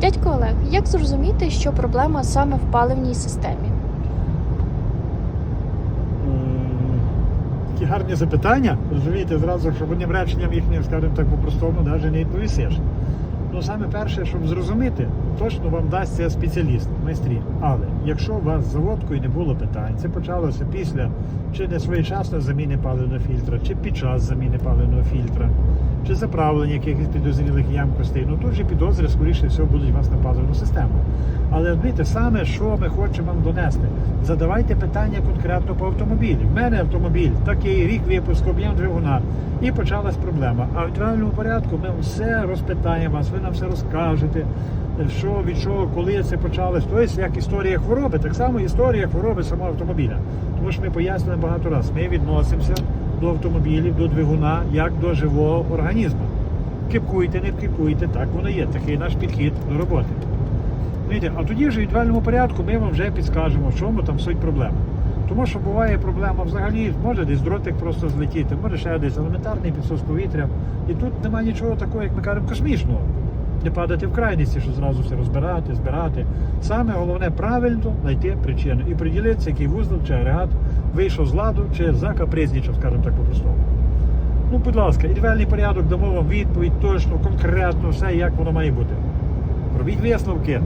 Дядько Олег, як зрозуміти, що проблема саме в паливній системі? Такі гарні запитання, розумієте, зразу, щоб одним реченням їхнім, скажімо так, по-простому, навіть не відповісиш. Ну, саме перше, щоб зрозуміти, точно вам дасть це спеціаліст, майстрі. Але якщо у вас з заводкою не було питань, це почалося після чи не своєчасної заміни паливного фільтра, чи під час заміни паливного фільтра, чи заправлення якихось підозрілих ямкостей, ну тут же підозри, скоріше всього, будуть вас на паливну систему. Але розумієте, саме що ми хочемо вам донести, задавайте питання конкретно по автомобілі. В мене автомобіль, такий рік випуску, об'єм двигуна. І почалась проблема. А в ідеальному порядку ми все розпитаємо вас, ви нам все розкажете, що від чого, коли це почалось. Тобто, як історія хвороби, так само історія хвороби самого автомобіля. Тому що ми пояснили багато разів. Ми відносимося до автомобілів, до двигуна, як до живого організму. Кипкуйте, не кипкуйте, так воно є. Такий наш підхід до роботи. А тоді вже в ідеальному порядку ми вам вже підскажемо, в чому там суть проблеми. Тому що буває проблема взагалі, може десь дротик просто злетіти, може ще десь елементарний підсос повітря. І тут немає нічого такого, як ми кажемо, космічного. Не падати в крайності, що зразу все розбирати, збирати. Саме головне правильно знайти причину і приділитися, який вузол чи агрегат вийшов з ладу чи закапризнічав, скажімо так по-простому. Ну, будь ласка, ідеальний порядок дамо вам відповідь точно, конкретно, все як воно має бути. Робіть висновки.